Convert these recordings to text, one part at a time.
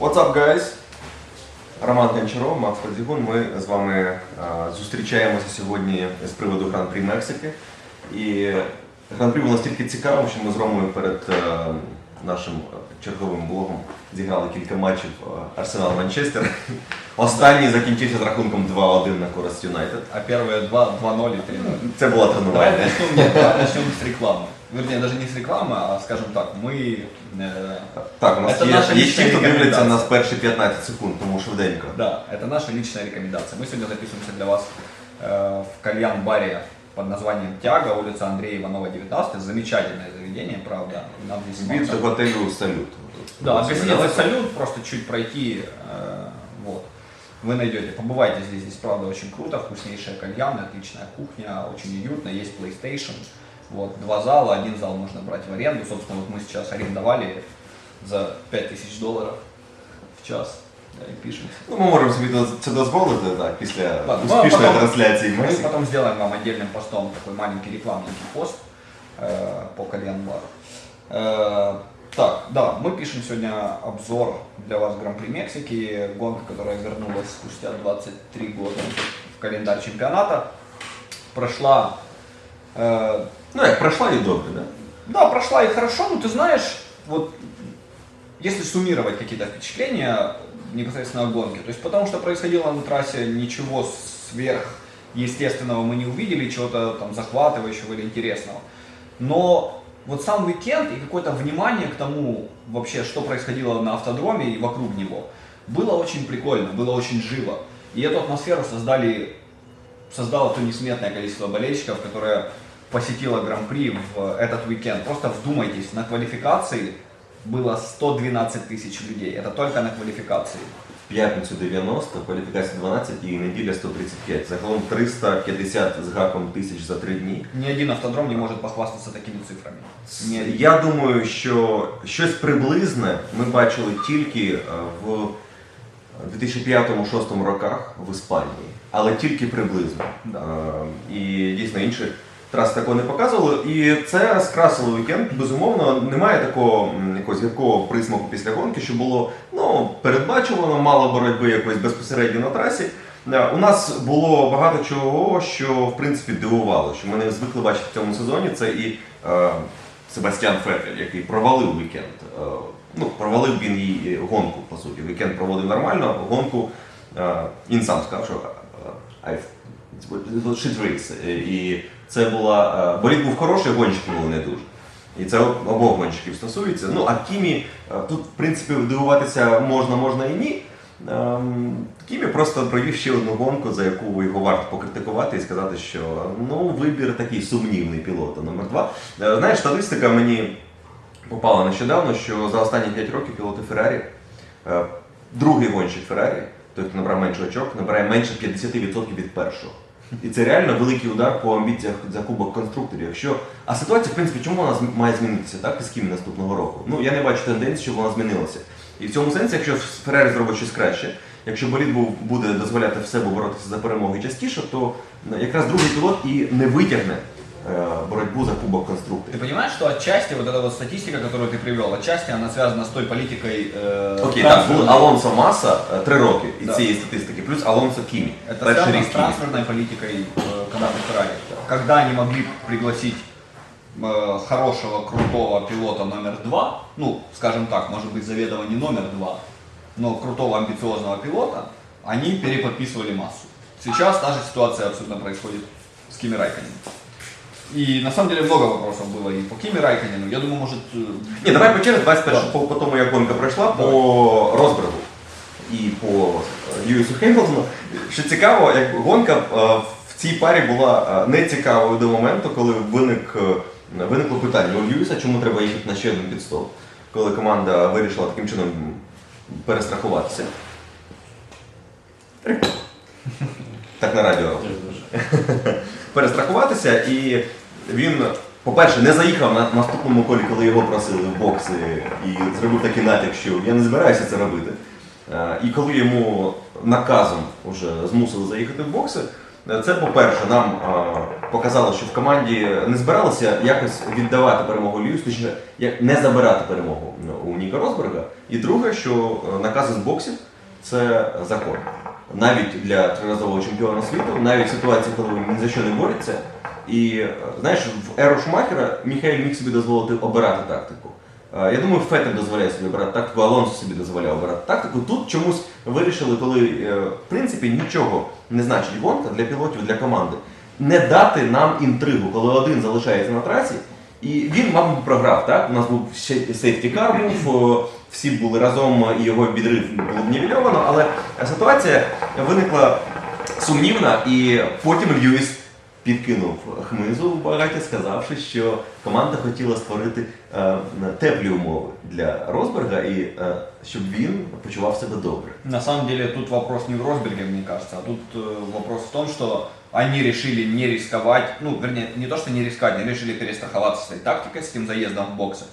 What's up, guys? Роман Гончаров, Макс Подзігун. Ми з вами е, зустрічаємося сьогодні з приводу Гран-прі Мексики. І Гран-прі було настільки цікавим, що ми з Ромою перед е, нашим черговим блогом зіграли кілька матчів е, Арсенал-Манчестер. Останній закінчився з рахунком 2-1 на користь Юнайтед. А два, 2-0 и 3-0. Це була тренування. давай начнем с рекламы. Вернее, даже не с рекламы, а скажем так, мы... э, Так, у нас Це є, наша є лічна ті, хто дивляться рекомендація. нас перші 15 секунд, тому швиденько. да, это наша личная рекомендация. Мы сегодня записываемся для вас э, в кальян-баре под названием Тяга, улица Андрея Иванова, 19. Замечательное заведение, правда. Нам здесь Від спонсор- готелю салют. Да, от гостиницы Давайте. «Салют», просто чуть пройти, э, вот. Вы найдете, побывайте здесь, здесь правда очень круто, вкуснейшая кальян, отличная кухня, очень уютно, есть PlayStation. Вот, два зала, один зал можно брать в аренду, собственно, вот мы сейчас арендовали за 5000 долларов в час, да, и пишемся. Ну, ми можемо собі доз- це дозволити так, після Ладно, ну, а успішної потом- трансляції Мы Мексики. потом сделаем вам отдельным постом такой маленький рекламненький пост э, по кальян бару. Э, так, да, мы пишем сегодня обзор для вас Гран-при Мексики, гонка, которая вернулась спустя 23 года в календарь чемпионата. Прошла, э, Ну, як пройшла і добре, да? да, прошла и хорошо, но ты знаешь, вот если суммировать какие-то впечатления непосредственно о гонке, то есть потому что происходило на трассе ничего сверхъестественного мы не увидели, чего-то там захватывающего или интересного. Но вот сам уикенд и какое-то внимание к тому вообще, что происходило на автодроме и вокруг него, было очень прикольно, было очень живо. И эту атмосферу создали, создало то несметное количество болельщиков, которое посетило Гран-при в этот уикенд. Просто вдумайтесь, на квалификации было 112 тысяч людей. Это только на квалификации. В п'ятницю 90, кваліфікація 12 і неділя 135. Загалом 350 з гаком тисяч за три дні. Ни один автодром не может похвастаться такими цифрами. Ни один. Я думаю, що щось приблизне ми бачили тільки е, в 2005-2006 роках в Іспанії, Але тільки приблизно. Да. Е, І дійсно інші траси такого не показували. І це скрасило вікенд. Безумовно, немає такого якогось гіркого присмаку після гонки, що було ну, передбачувано, мало боротьби якоїсь безпосередньо на трасі. Е, У нас було багато чого, що в принципі дивувало, що ми не звикли бачити в цьому сезоні. Це і е, Себастьян Феттель, який провалив вікенд. Е, ну, провалив він її гонку, по суті. Вікенд проводив нормально, гонку е, він сам сказав, що е, race. Е, І це була. е, Болід був хороший, гонщики були не дуже. І це обох гонщиків стосується. Ну, а Кімі, е, тут, в принципі, дивуватися можна, можна і ні. Ем, Кімі просто провів ще одну гонку, за яку його варто покритикувати і сказати, що ну, вибір такий сумнівний пілота номер два. Знаєш, статистика мені попала нещодавно, що за останні 5 років пілоти Феррарі, другий гонщик Феррарі, той, хто набрав менше очок, набирає менше 50% від першого. І це реально великий удар по амбіціях за кубок конструкторів. Якщо а ситуація, в принципі, чому вона має змінитися так із ким наступного року? Ну я не бачу тенденції, щоб вона змінилася. І в цьому сенсі, якщо Феррарі зробить щось краще, якщо болід буде дозволяти в себе боротися за перемоги частіше, то якраз другий пілот і не витягне е, боротьбу за кубок Ты конструкторів. понимаешь, что отчасти вот эта вот статистика, которую ты привел, отчасти она связана с той политикой э, Окей, так, трансферной- були Алонсо Маса е, три роки із Да. цієї статистики, плюс Алонсо Кімі. Это Перший связано рік с Кімі. трансферной политикой э, команды Феррари. Когда они могли пригласить э, хорошего, крутого пилота номер два, ну, скажем так, может быть, заведомо не номер два, но крутого, амбициозного пилота, они переподписывали массу. Сейчас та же ситуация абсолютно происходит с Кими Райконеном. И на самом деле много вопросов было и по Кими Райконену. Я думаю, может... э, Ні, давай по черзі, 21 Да. по, по тому, як гонка пройшла, Давай. по розбригу і по е, Льюісу Хемілтону. Що цікаво, як гонка е, в цій парі була е, нецікавою до моменту, коли виник, е, виникло питання у Льюіса, чому треба їхати на ще один підстоп, коли команда вирішила таким чином перестрахуватися. Так на радіо перестрахуватися, і він, по-перше, не заїхав на наступному колі, коли його просили в бокси, і зробив такий натяк, що я не збираюся це робити. Е, І коли йому наказом вже змусили заїхати в бокси, Е, Це, по-перше, нам е, показало, що в команді не збиралися якось віддавати перемогу Льюісу, точніше, не забирати перемогу у Ніка Росберга. І друге, що накази з боксів це закон. Навіть для триразового чемпіона світу, навіть в ситуації, коли він ні за що не бореться. І знаєш, в еру Шумахера Міхаель міг собі дозволити обирати тактику. Е, Я думаю, Феттель дозволяє собі обирати тактику, Алонсо собі дозволяє обирати тактику. Тут чомусь вирішили, коли е, в принципі нічого не значить гонка для пілотів, для команди, не дати нам інтригу, коли один залишається на трасі. І він, мабуть, програв. Так? У нас був ще сейфтікар був, е, всі були разом, і його відрив було б нівельовано, але ситуація виникла сумнівна, і потім Льюіс підкинув хмизу в багаті, сказавши, що команда хотіла створити е, теплі умови для Росберга і е, щоб він почував себе добре. На самом деле тут вопрос не в Росберге, мне кажется, а тут э, вопрос в том, что они решили не рисковать, ну, вернее, не то, что не рисковать, они решили перестраховаться своей тактикой с этим заездом в боксы.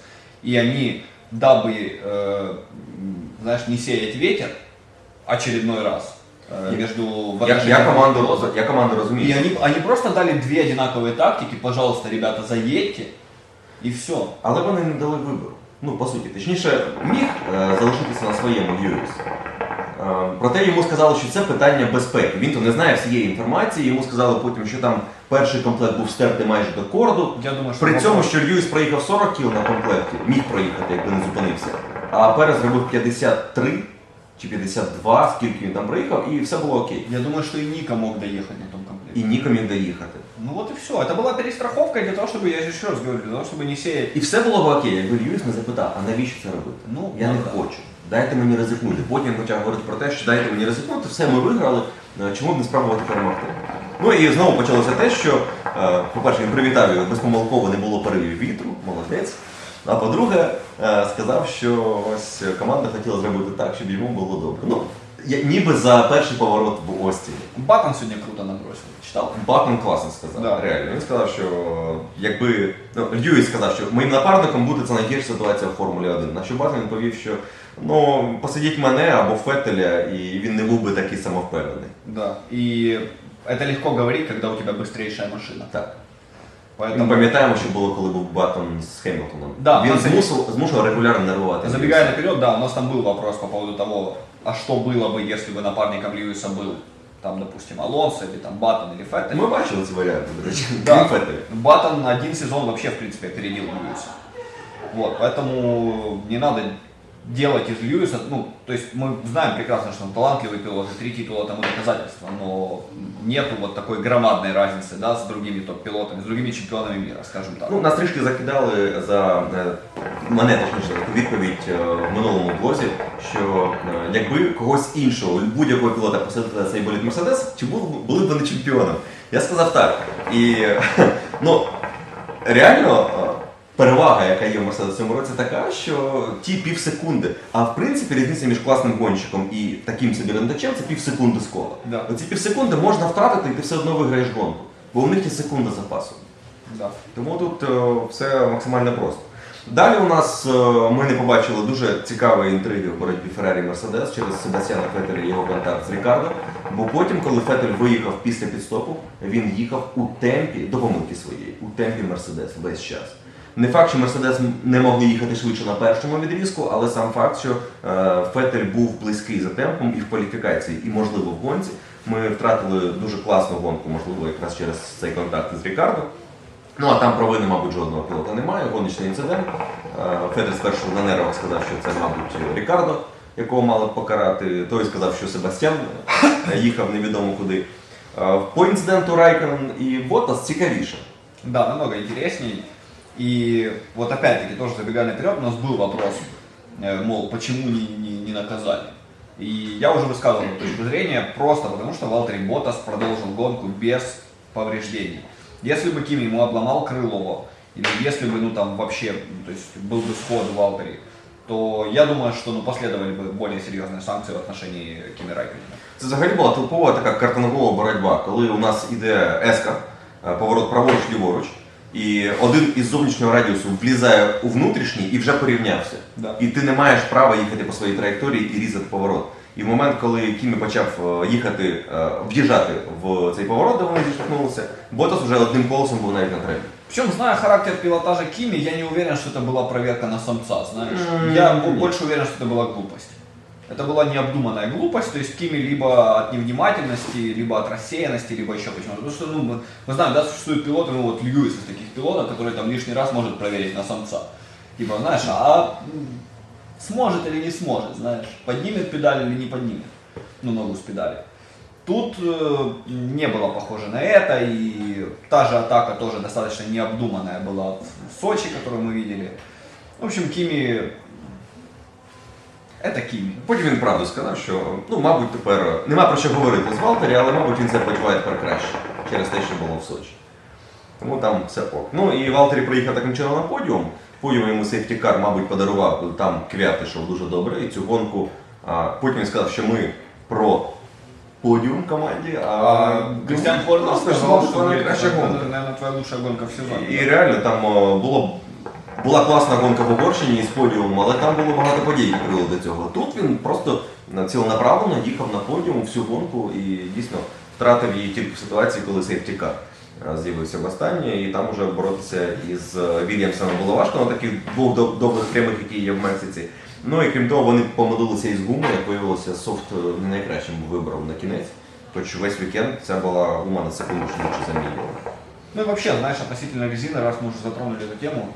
И они, дабы, э, м, знаешь, не сеять ветер очередной раз э, Я- между Я, я, команду, пилотов, роз- я команду И розумію. они, они просто дали две одинаковые тактики, пожалуйста, ребята, заедьте, и все. Але вони не дали вибору. Ну, по суті, точніше, міг е, залишитися на своєму Льюіс. Е, проте йому сказали, що це питання безпеки. Він то не знає всієї інформації. Йому сказали потім, що там перший комплект був стертий майже до корду. Я думаю, что При цьому, що Льюіс проїхав 40 кіл на комплекті, міг проїхати, якби не зупинився. А Перес зробив 53 чи 52, скільки він там проїхав, і все було окей. Я думаю, что и Ника мог доехать на том комплекте. І Ніко міг доїхати. Ну вот и все. Это была перестраховка для того, чтобы, я же еще раз говорю, для того, чтобы не сеять. І все було б окей, якби Льюіс не запитав, а навіщо це робити? Ну, я ну, не так. хочу. Дайте мені ризикнути. Потім почав говорити про те, що дайте мені ризикнути, все, ми виграли, е, чому б не спробувати перемогти. Ну і знову почалося те, що, е, по-перше, він привітав його безпомилково не було поривів вітру, молодець. А по-друге, е, сказав, що ось команда хотіла зробити так, щоб йому було добре. Ну, я- ніби за перший поворот в Остіні. Баттон сегодня круто набросил. Читал? Баттон класно сказав. Да. Реально. Він сказав, що якби. Ну, Льюіс сказав, що моїм напарником буде це найгірша ситуація в Формулі 1. На що Баттон відповів, що ну, посадіть мене або Феттеля, і він не був би такий самовпевнений. Да. И это легко говорить, когда у тебя быстрейшая машина. Так. Ми Поэтому, пам'ятаємо, що було, коли був Баттон з Хемілтоном. Да, він на самом- змусив, змушував регулярно нервувати. забегая наперед, да, у нас там был вопрос по поводу того, а что было бы, если бы напарником Льюиса был, там, допустим, Алонсо или там Баттон или Феттель. Ми бачили ці варіанти, до речі. Да. Крім Феттеля. Баттон один сезон вообще, в принципе, опередил Льюиса. Вот, поэтому не надо делать из Льюиса, ну, то есть мы знаем прекрасно, что он талантливый пилот, и три титула тому доказательство, но нету вот такой громадной разницы, да, с другими топ-пилотами, с другими чемпионами мира, скажем так. Ну, нас трішки закидали за е, мене точніше таку відповідь е, в минулому блозі, що е, якби когось іншого, будь-якого пілота посадити на цей боліт Мерседес, чи були, б- були б вони чемпіоном? Я сказав так. І ну, реально е, перевага, яка є в Мерседес цьому році, така, що ті пів секунди. А в принципі різниця між класним гонщиком і таким собі рендачем це пів секунди з кола. Да. Оці пів секунди можна втратити, і ти все одно виграєш гонку. Бо у них є секунда запасу. Да. Тому тут е, все максимально просто. Далі у нас е, ми не побачили дуже цікавої інтриги в боротьбі Феррарі Мерседес через Себастьяна Феттеля і його контакт з Рікардо. Бо потім, коли Феттель виїхав після підстопу, він їхав у темпі до помилки своєї, у темпі Мерседес весь час. Не факт, що Мерседес не могли їхати швидше на першому відрізку, але сам факт, що е, Феттель був близький за темпом і в кваліфікації, і можливо в гонці. Ми втратили дуже класну гонку, можливо, якраз через цей контакт з Рікардо. Ну а там провини, мабуть, жодного пілота немає, гоночний інцидент. Е, Федер спершу на нервах сказав, що це, мабуть, Рікардо, якого мали покарати. Той сказав, що Себастьян е, їхав невідомо куди. По інциденту Райконен і Ботас цікавіше. Да, намного интересней. И вот опять-таки, тоже забегая наперед, у нас был вопрос, э, мол, почему не, не, не наказали. И я уже высказывал эту точку зрения, просто потому что Валтери Ботас продолжил гонку без повреждений. Если бы Ким ему обломал крыло, или если бы, ну там вообще, ну, то есть был бы сход в Валтери, то я думаю, что ну, последовали бы более серьезные санкции в отношении Кими Райконена. Це взагалі була типова така картонгова боротьба, коли у нас іде еска, е, поворот праворуч ліворуч, і один із зовнішнього радіусу влізає у внутрішній і вже порівнявся. Да. І ти не маєш права їхати по своїй траєкторії і різати поворот. І в момент, коли Кімі почав е, їхати, е, в'їжджати в цей поворот, де вони зіштовхнулися, Ботас вже одним колесом був навіть на трені. Причем, зная характер пилотажа Кими, я не уверен, что это была проверка на самца, знаешь. М, Я нет. бо- больше уверен, что это была глупость. Это была необдуманная глупость, то есть Кими либо от невнимательности, либо от рассеянности, либо еще почему-то. Потому что, ну, мы, мы знаем, да, существуют пилоты, ну вот Льюис из таких пилотов, который там лишний раз может проверить на самца. Типа, знаешь, а сможет или не сможет, знаешь, поднимет педаль или не поднимет, ну, ногу с педали. Тут э, не было похоже на это, и та же атака тоже достаточно необдуманная была в Сочи, которую мы видели. В общем, Кими... Кими. Потім він правду сказав, що ну, мабуть, тепер нема про що говорити з Валтері, але мабуть він себе почуває тепер краще через те, що було в Сочі. Тому там все ок. Ну і Валтері приїхав таким чином на подіум. Подіум йому сейфтікар, мабуть, подарував там квят ішов дуже добре. І цю гонку а, потім він сказав, що ми про подіум команді, а, Кристиан сказал, мабуть, что вона найкраща это, гонка. наверное, твоя лучшая гонка в сезоне. І реально там о, було, була класна гонка в Угорщині із подіумом, але там було багато подій, які привели до цього. Тут він просто на- ціленаправленно їхав на подіум всю гонку і дійсно втратив її тільки в ситуації, коли сейфтікар е, з'явився в останнє, і там уже боротися із е, Вільямсом було важко на таких двох добрих прямих, які є в Мексиці. Ну і крім того, вони помилилися із гумою, як виявилося, софт е, не найкращим вибором на кінець. Хоч весь вікенд ця була гума на секунду швидше за мільйон. Ну и вообще, знаешь, относительно резины, раз мы уже затронули эту тему,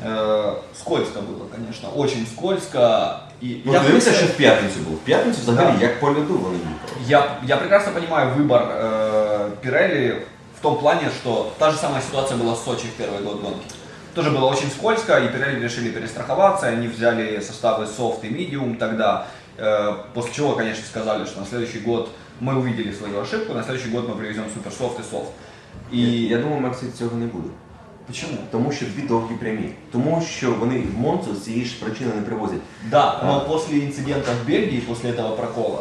э, скользко было, конечно, очень скользко. И Ну, я, в що принципе, в п'ятницю був. В п'ятницю взагалі Да. як по льоду вони їхали. я, я прекрасно понимаю выбор э, Пирелли в том плане, что та же самая ситуация была в Сочи в первый год гонки. Тоже было очень скользко, и Пирелли решили перестраховаться, они взяли составы софт и медиум тогда, э, после чего, конечно, сказали, что на следующий год мы увидели свою ошибку, на следующий год мы привезем суперсофт и софт. І И я думаю, Мексиці цього не буде. почему? Тому що дві довгі прямі. Тому що вони в Монцу з цієї ж причини не привозять. Да, А. но после инцидента в Бельгии, после этого прокола,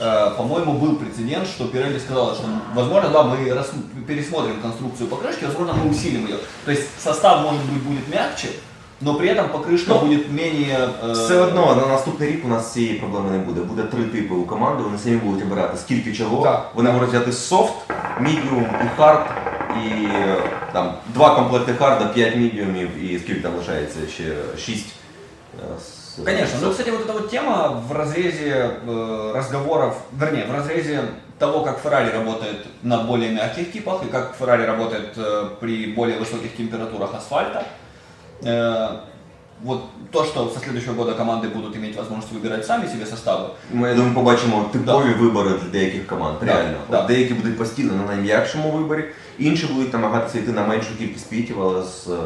э, по-моему, был прецедент, что Пирелли сказала, что, возможно, да, мы рас- пересмотрим конструкцию покрышки, возможно, мы усилим ее. То есть состав, может быть, будет мягче, но при этом покрышка Ну, будет менее... э, Все одно на наступний рік у нас цієї проблеми не буде. Буде три типи у команди, вони самі будуть обирати скільки чого. Так. Вони можуть взяти софт, мідіум і хард, і е, там два комплекти харда, п'ять мідіумів і скільки там лишається ще шість. е, з- Конечно. Ну, софт. кстати, вот эта вот тема в разрезе э, разговоров, вернее, в разрезе того, как Ferrari работает на более мягких типах и как Ferrari работает э, при более высоких температурах асфальта. Э, вот то, что со следующего года команды будут иметь возможность выбирать сами себе составы. Ми, я думаю, побачимо типові вибори для деяких команд. Да, Реально. да. От Деякі будуть постійно на найм'якшому виборі, інші будуть намагатися йти на меншу кількість пітів, але з е,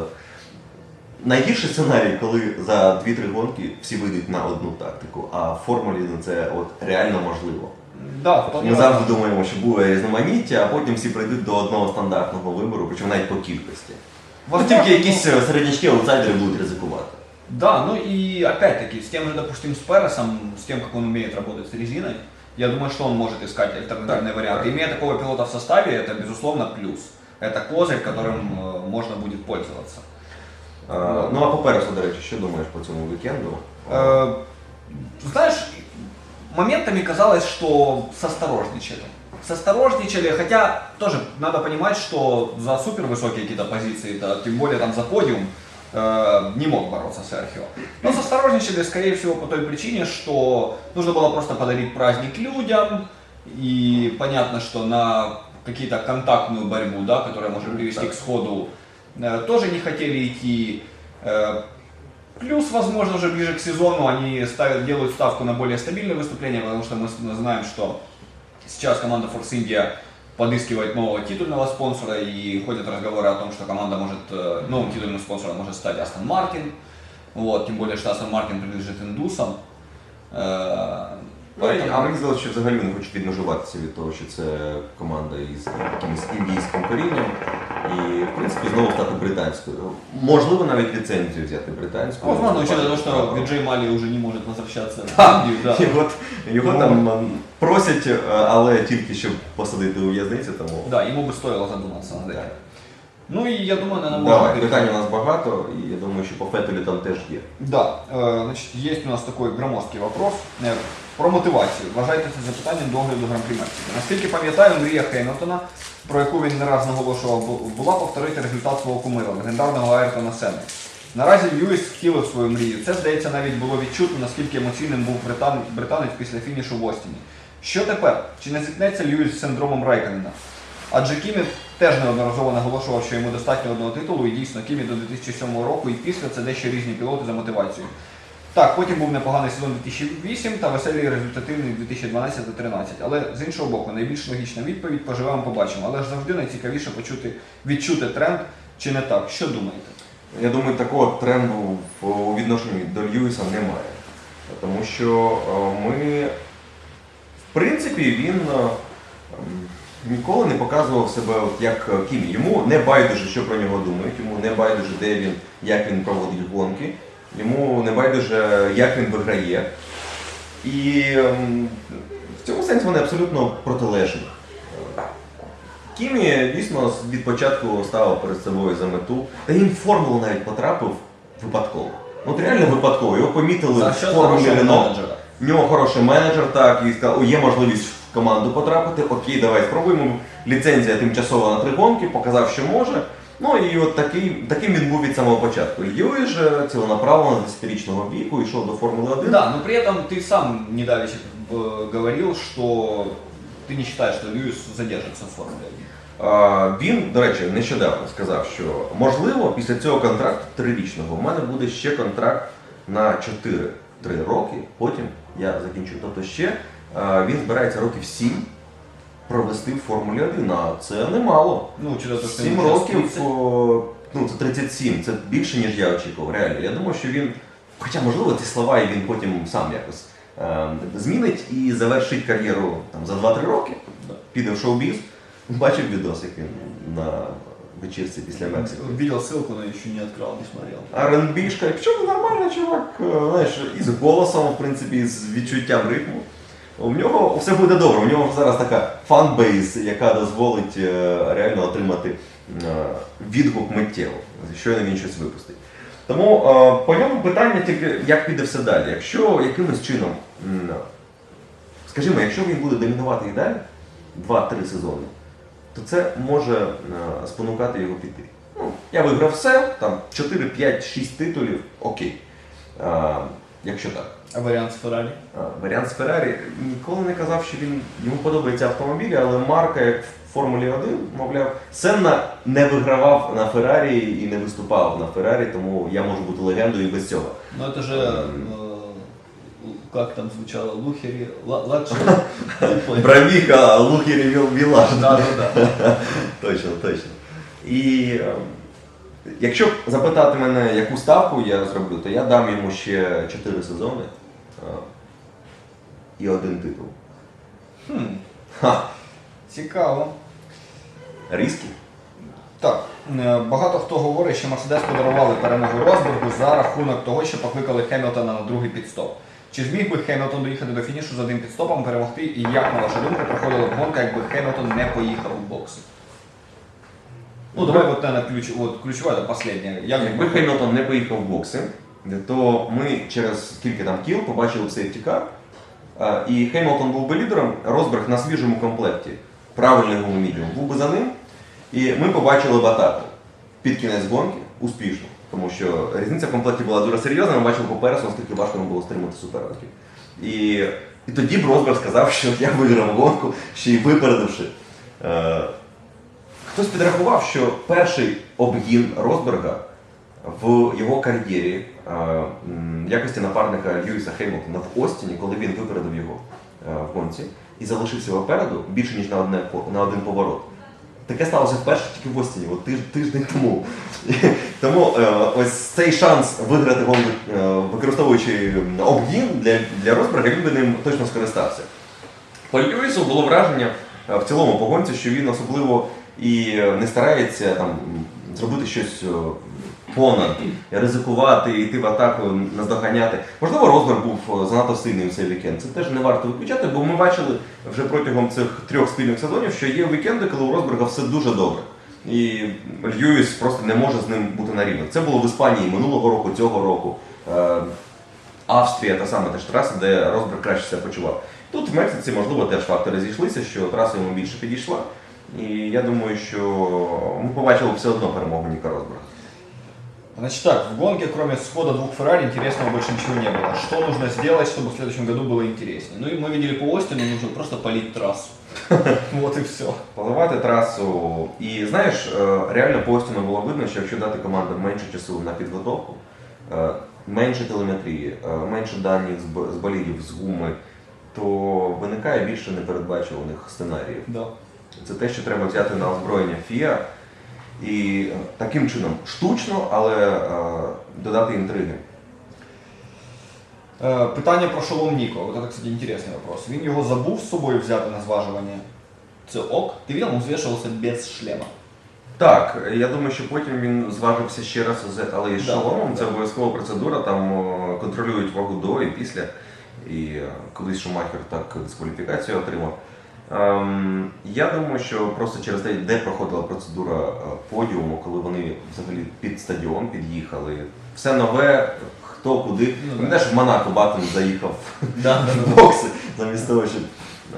найгірший сценарій, коли за 2-3 гонки всі вийдуть на одну тактику, а в формулі ну, це от реально можливо. Да, вполне Ми возможно. завжди думаємо, що буде різноманіття, а потім всі прийдуть до одного стандартного вибору, причому навіть по кількості. Ну, Возможно, тільки якісь е, середнячки аутсайдери будуть ризикувати. Да, ну и опять-таки, с тем же, допустим, с Пересом, с тем, как он умеет работать с резиной, я думаю, что он может искать альтернативные Да, варианты. да. Имея такого пилота в составе, это, безусловно, плюс. Это козырь, которым э, можно будет пользоваться. Е, Ну а по Пересу, до речі, що думаєш по цьому вікенду? Э, Знаешь, моментами казалось, что состорожничали. Состорожничали, хотя тоже надо понимать, что за супер высокие какие-то позиции, да, тем более там за подиум, э, не мог бороться Серхио. Но состорожничали, скорее всего, по той причине, что нужно было просто подарить праздник людям, и понятно, что на какие-то контактную борьбу, да, которая может привести к сходу, э, тоже не хотели идти. Э, Плюс, возможно, уже ближе к сезону они ставят, делают ставку на более стабильное выступление, потому что мы с- знаем, что сейчас команда Force India подыскивает нового титульного спонсора и ходят разговоры о том, что команда может, э, новым титульным спонсором может стать Астон Мартин. Вот, тем более, что Астон Мартин принадлежит индусам. Э, Ну, і- поэтому- а мені здалося, що взагалі вони хочуть відмежуватися від того, що це команда із якимось індійським корінням. І, в принципі, знову стати британською. Можливо, навіть ліцензію взяти британську. Возможно, учитывая то, Бачити что право. Виджей Мали уже не может возвращаться в Так, Индию, да. Його, його Ну. там м, просять, е, але тільки щоб посадити у в'язницю, тому. Да, ему бы стоило задуматься над этим. Ну и я думаю, наверное, можно Давай, питань у нас багато, і я думаю, що по Фетелю там теж є. Да, э, значит, есть у нас такой громоздкий вопрос э, про мотивацію. Вважайте це запитанням до огляду гран-прі Мексики. Наскільки пам'ятаю, мрія Хеймлтона, про яку він не раз наголошував, бу- була повторити результат свого кумира, легендарного Айртона Сенни. Наразі Льюіс втілив свою мрію. Це, здається, навіть було відчутно, наскільки емоційним був британ... британець після фінішу в Остіні. Що тепер? Чи не зіткнеться Льюіс з синдромом Райканена? Адже Кімі теж неодноразово наголошував, що йому достатньо одного титулу, і дійсно Кімі до 2007 року і після це дещо різні пілоти за мотивацією. Так, потім був непоганий сезон 2008 та веселий результативний 2012-13. Але з іншого боку, найбільш логічна відповідь поживемо, побачимо. Але ж завжди найцікавіше почути, відчути тренд чи не так. Що думаєте? Я думаю, такого тренду у відношенні до Льюіса немає. Тому що е, ми, в принципі, він е, ніколи не показував себе от як е, Кімі. Йому не байдуже, що про нього думають, йому не байдуже, де він, як він проводить гонки, йому не байдуже, як він виграє. І ем, в цьому сенсі вони абсолютно протилежні. Кімі дійсно від початку ставив перед собою за мету. Та він в формулу навіть потрапив випадково. От реально випадково. Його помітили За в формулі Рено. В нього хороший менеджер, так, і сказав, о, є можливість в команду потрапити. Окей, давай спробуємо. Ліцензія тимчасова на три гонки, показав, що може. Ну і от такий, таким він був від самого початку. Льюіс же ціленаправлено з 10-річного віку йшов до Формули 1. Да, но при этом ты сам недавеча э, говорил, что ты не считаешь, что Льюис задержится в Формуле 1. А, Він, до речі, нещодавно сказав, що можливо після цього контракту трирічного у мене буде ще контракт на 4-3 роки, потім я закінчу. Тобто ще а, він збирається років 7 провести в Формулі 1, а це немало. Ну, учитывая то, что 7 ему сейчас років, 30. о, ну це 37, це більше, ніж я очікував, реально. Я думаю, що він, хоча можливо ці слова і він потім сам якось е, змінить і завершить кар'єру там, за 2-3 роки, піде в шоу-біз. Бачив відос, як він на вечірці після Мексики. Видел ссылку, но еще не открыл, не смотрел. R&B-шка, причому нормальний чувак, е, знаєш, і з голосом, в принципі, і з відчуттям ритму. У нього все буде добре. У нього зараз така фан-бейс, яка дозволить е, реально отримати е, відгук миттєво, щойно він щось випустить. Тому е, по ньому питання тільки, як піде все далі. Якщо якимось чином, скажімо, якщо він буде домінувати і далі 2-3 сезони, то це може спонукати його піти. Ну, я виграв все, там 4, 5, 6 титулів, окей. Якщо так. А вариант с Феррари? А, Варіант з Феррарі ніколи не казав, що він йому подобаються автомобілі, але марка, як в Формулі 1, мовляв, Сенна не вигравав на Феррарі і не виступав на Феррарі, тому я можу бути легендою і без цього. Ну это же, э, как там звучало, Лухери, Ладжи. Бравіка, Лухері Вілаш. Да, да, да. Точно, точно. І е, якщо запитати мене, яку ставку я зроблю, то я дам йому ще 4 сезони і один титул. Хм, Ха, цікаво. різкі. Так, е, багато хто говорить, що Мерседес подарували перемогу Росбергу за рахунок того, що покликали Хемілтона на другий підстоп. Чи зміг би Хемілтон доїхати до фінішу з одним підстопом, перемогти, і як, на вашу думку, проходила б гонка, якби Хемілтон не поїхав у бокси? Ну, давай вот, наверное, ключ, вот, ключове, це. Як Якби би Хемілтон не поїхав в бокси, то ми через кілька там кіл побачили в сейфтікар, і Хемілтон був би лідером, Росберг на свіжому комплекті, правильний гуму мідіум, був би за ним. І ми побачили б атаку під кінець гонки успішно, тому що різниця в комплекті була дуже серйозна, ми бачили попереду, наскільки важко було стримати суперників. І, і тоді б Росберг сказав, що я виграв гонку, ще й випередивши. Е, Хтось підрахував, що перший обгін Росберга в його кар'єрі е, в якості напарника Льюіса Хеймлтона в Остіні, коли він випередив його е, в гонці і залишився попереду більше ніж на, одне, на один поворот. Таке сталося вперше тільки в Остіні, от тиж, тиждень тому. Тому е, ось цей шанс виграти гонку, використовуючи обгін для, для Росберга, він би ним точно скористався. По Льюісу було враження в цілому по гонці, що він особливо і не старається там зробити щось е, понад, ризикувати, йти в атаку, наздоганяти. Можливо, розмір був е, занадто сильний у цей вікенд. Це теж не варто виключати, бо ми бачили вже протягом цих трьох спільних сезонів, що є вікенди, коли у Росберга все дуже добре. І Льюіс просто не може з ним бути на рівні. Це було в Іспанії минулого року, цього року. Е, Австрія та саме теж траса, де Росберг краще себе почував. Тут в Мексиці, можливо, теж фактори зійшлися, що траса йому більше підійшла. І я думаю, що ми побачили все одно перемогу Ніка Росберга. Значит так, в гонке, кроме схода двух Феррари, интересного больше ничего не было. Что нужно сделать, чтобы в следующем году было интереснее? Ну и мы видели по Остину, нужно просто полить трассу. Вот и все. Поливати трасу. І знаєш, е, реально по Остіну було видно, що якщо дати командам менше часу на підготовку, е, менше телеметрії, е, менше даних з б- з болідів, з гуми, то виникає більше непередбачуваних сценаріїв. Да. Це те, що треба взяти на озброєння FIA і е, таким чином штучно, але е, додати інтриги. Е, Питання про шолом Ніко. Вот это, кстати, интересный вопрос. Він його забув з собою взяти на зважування. Це ок. Ти він звішувався без шлема. Так, я думаю, що потім він зважився ще раз, з- але із Да, шоломом це обов'язкова процедура, там контролюють вагу до і після. І колись Шумахер так дискваліфікацію отримав. Ем, я думаю, що просто через те, де проходила процедура е, подіуму, коли вони взагалі під стадіон під'їхали. Все нове, хто куди. Ну, да. Теж в Монако Баттон заїхав Да, в бокси, замість того, щоб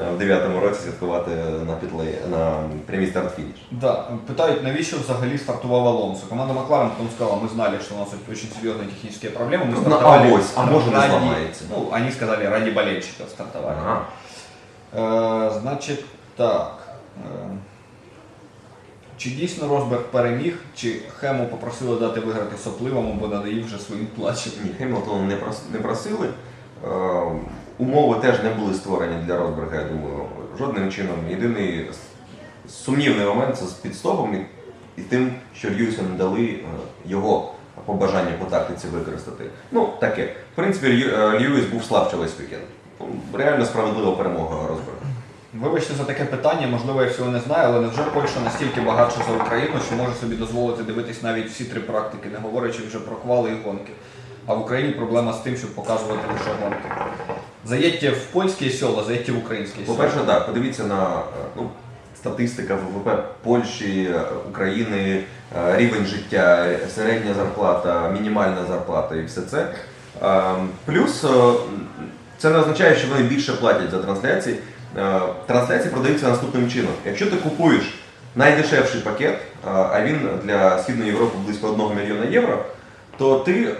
е, в 9-му році святкувати на пітлеї, на прямій старт-фініш. Да, питають, навіщо взагалі стартував Алонсо. Команда Макларен потім сказала, ми знали, що у нас очень серйозні технічні проблеми. Ми Ну, стартували а ось, а може не ради- зламається. Ну, вони сказали, ради болельщиків стартували. Ага. Е, значить, так. Е, чи дійсно Росберг переміг, чи Хему попросили дати виграти сопливому, бо надоїв вже своїм плачем? Ні, Хемілтона не, просили. Е, умови теж не були створені для Росберга, я думаю, жодним чином. Єдиний сумнівний момент це з підстопом і, тим, що Льюісу не дали його побажання по тактиці використати. Ну, таке. В принципі, Льюіс був слабше весь вікенд. Реально справедлива перемога Росберга. Вибачте за таке питання, можливо, я всього не знаю, але невже Польща настільки багатша за Україну, що може собі дозволити дивитись навіть всі три практики, не говорячи вже про квали і гонки. А в Україні проблема з тим, щоб показувати лише гонки. Заїдьте в польські села, заїдьте в українські села. По-перше, так, подивіться на е, ну, статистика ВВП Польщі, е, України, е, рівень життя, середня зарплата, мінімальна зарплата і все це. Е, Плюс це не означає, що вони більше платять за трансляції. Е, Трансляції продаються наступним чином. Якщо ти купуєш найдешевший пакет, е, а він для Східної Європи близько 1 мільйона євро, то ти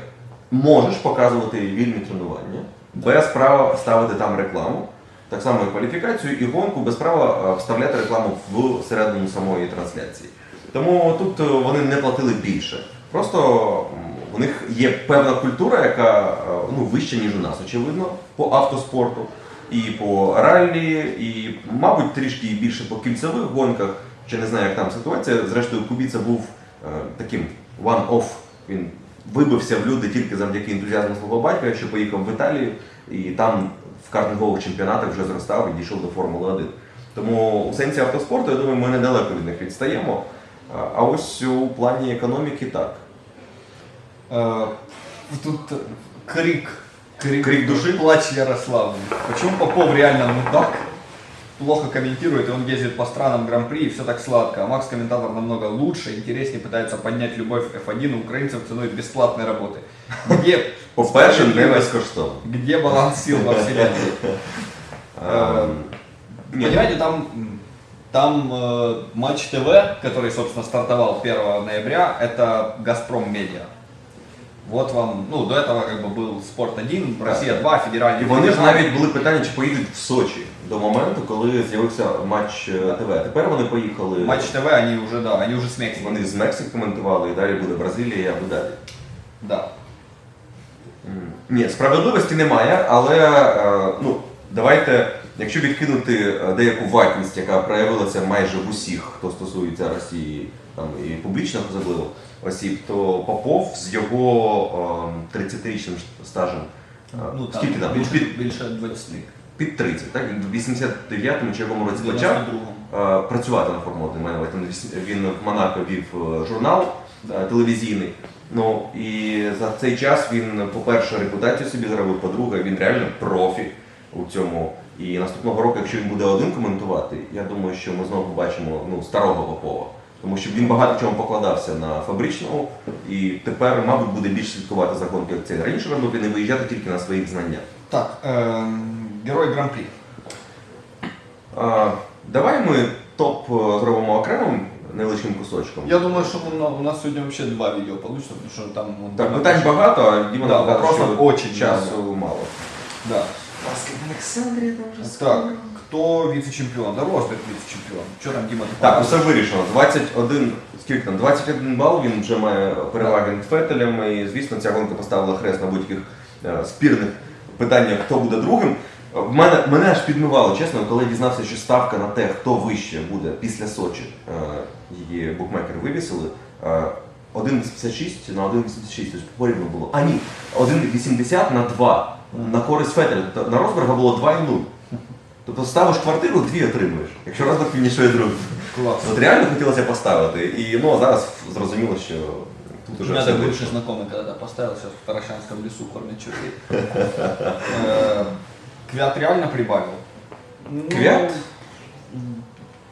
можеш показувати вільні тренування без права ставити там рекламу. Так само і кваліфікацію і гонку без права е, вставляти рекламу в середину самої трансляції. Тому тут вони не платили більше. Просто у них є певна культура, яка е, ну, вища, ніж у нас, очевидно, по автоспорту і по раллі, і, мабуть, трішки більше по кільцевих гонках. Ще не знаю, як там ситуація. Зрештою, Кубіца був е, таким one-off. Він вибився в люди тільки завдяки ентузіазму свого батька, що поїхав в Італію і там в картингових чемпіонатах вже зростав і дійшов до Формули 1. Тому у сенсі автоспорту, я думаю, ми недалеко від них відстаємо. А ось у плані економіки так. Э, Тут крик, крик, Крик души? плач Ярославны. Почему Попов реально мудак? Плохо комментирует, и он ездит по странам Гран-при, и все так сладко. А Макс комментатор намного лучше, интереснее пытается поднять любовь F1 у украинцев ценой бесплатной работы. Где, По-перше, не безкоштовно. где баланс сил во вселенной? Ні, Понимаете, там, там э, Матч ТВ, который, собственно, стартовал 1 ноября, это Газпром Медиа. Вот вам, ну, до этого как бы был Спорт 1, Россия 2, федеральный І вони ж телеканал. навіть були питання, чи поїдуть в Сочі до моменту, коли з'явився матч е, ТВ. Тепер вони поїхали. Матч ТВ, они уже, да, они уже с Мексики. Вони з Мексики коментували, і далі буде Бразилія і Абу-Дабі. Да. М. Ні, справедливості немає, але е, ну, давайте, якщо відкинути е, деяку ватність, яка проявилася майже в усіх, хто стосується Росії там, і публічних особливо осіб, то Попов з його е, 30-річним стажем, е, Ну, скільки там? Ну, більше, під, більше 20. під 30, так? Він в 89-му чи якому році почав 92-му. е, працювати на Формулі 1. Мене він в Монако вів е, журнал телевізійний. Ну і за цей час він, по-перше, репутацію собі заробив, по-друге, він реально профі у цьому. І наступного року, якщо він буде один коментувати, я думаю, що ми знову побачимо ну, старого Попова. Тому що він багато в чому покладався на фабричному і тепер, мабуть, буде більш слідкувати за це раніше робив і не виїжджати тільки на своїх знаннях. Так, эм, герой гран-при. А, давай ми топ е, зробимо окремим невеличким кусочком. Я думаю, что у нас сегодня вообще два видео получится, потому что там... Так, питань багато, а Діма Да, каже, що очень часу мало. Да. Баскет Олександрія там вже Так, кто вице-чемпион? Да, Росберг вице-чемпион. Что там, Дима, ты Так, усе вирішено. 21, скільки там, 21 бал він вже має переваги над Фетелем. І звісно, ця гонка поставила хрест на будь-яких е, спірних питаннях, хто буде другим. В мене, мене аж підмивало, чесно, коли я дізнався, що ставка на те, хто вище буде після Сочі, е, її букмекери вивісили. е, 1,86 на 1,86, тобто порівну було. А ні, 1,80 на 2 на користь Фетеля. На Росберга було 2,0. Тобто ставиш квартиру, дві отримуєш, якщо Росберг фінішує другим. Класс. От реально хотілося поставити. І ну, а зараз зрозуміло, що тут У уже меня все так бывший вийшло. знакомый когда-то поставил, сейчас в Таращанском лесу кормит червей. Э, Квят реально прибавил? Ну, Квят?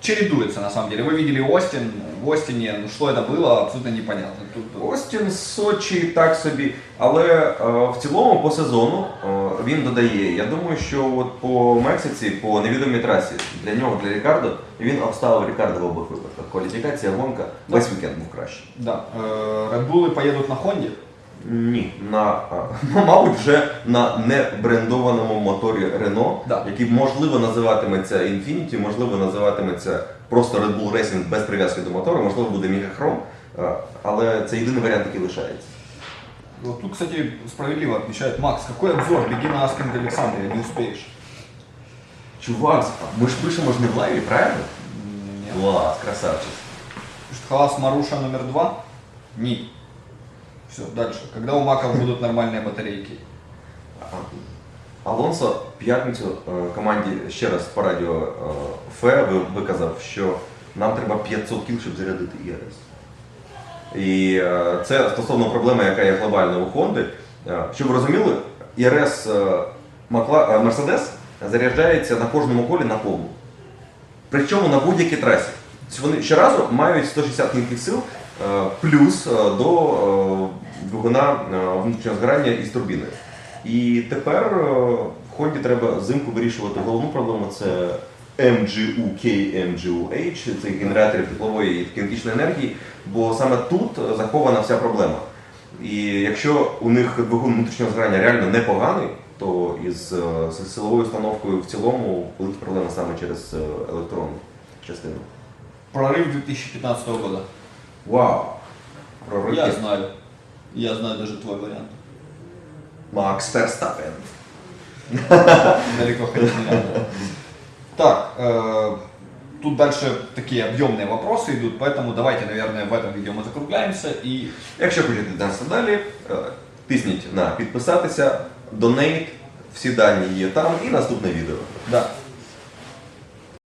Чередуется на самом деле. Вы видели Остин. В Остине, ну что это было, абсолютно непонятно. Тут, Остін, Сочі, так собі. Але е, в цілому по сезону е, він додає. Я думаю, що от по Мексиці, по невідомій трасі, для нього, для Рікардо, він обставив Рікардо в обох випадках. Кваліфікація, гонка, весь вікенд був кращий. да. Э, Red Bull поедут на Хонде. Ні, на ну, мабуть, вже на небрендованому моторі Renault, Да. який можливо називатиметься Infinity, можливо, називатиметься просто Red Bull Racing без прив'язки до мотору, можливо, буде Мегахром, а, але це єдиний варіант, який лишається. Вот тут, кстати, справедливо отмечает Макс. Какой обзор? Беги на Аскинг Александрия, не успеешь. Чувак, ми ж пишемо ж не в лайві, правильно? Нет. Клас, красавчик. Пишет Халас Маруша номер два. Ни. Все, дальше. Когда у Маков будут нормальные батарейки? Алонсо в п'ятницю е, команді ще раз по радіо е, Фе ви- виказав, що нам треба 500 кіл, щоб зарядити ІРС. І е, це стосовно проблеми, яка є глобальна у Хонди. Е, Щоб ви розуміли, ІРС е, е, Мерседес заряджається на кожному колі на повну. Причому на будь-якій трасі. Вони щоразу мають 160 кінських сил плюс е, до е, двигуна е, внутрішнього згорання із турбіною. І тепер е, в Хонді треба взимку вирішувати головну проблему це MGUK, MGUH, це генераторів теплової і кінетичної енергії, бо саме тут е, захована вся проблема. І якщо у них двигун внутрішнього згорання реально непоганий, то із е, силовою установкою в цілому великі проблеми саме через е, електронну частину. Прорыв 2015 года. Вау! Прорив Я знаю. Я знаю даже твой вариант. Макс Ферстапен. Далеко ходить не надо. Так, э, тут дальше такие объемные вопросы идут, поэтому давайте, наверное, в этом видео мы закругляемся и Якщо хочете дивитися далі, е, тисніть на підписатися, донейт, всі дані є там і наступне відео. да,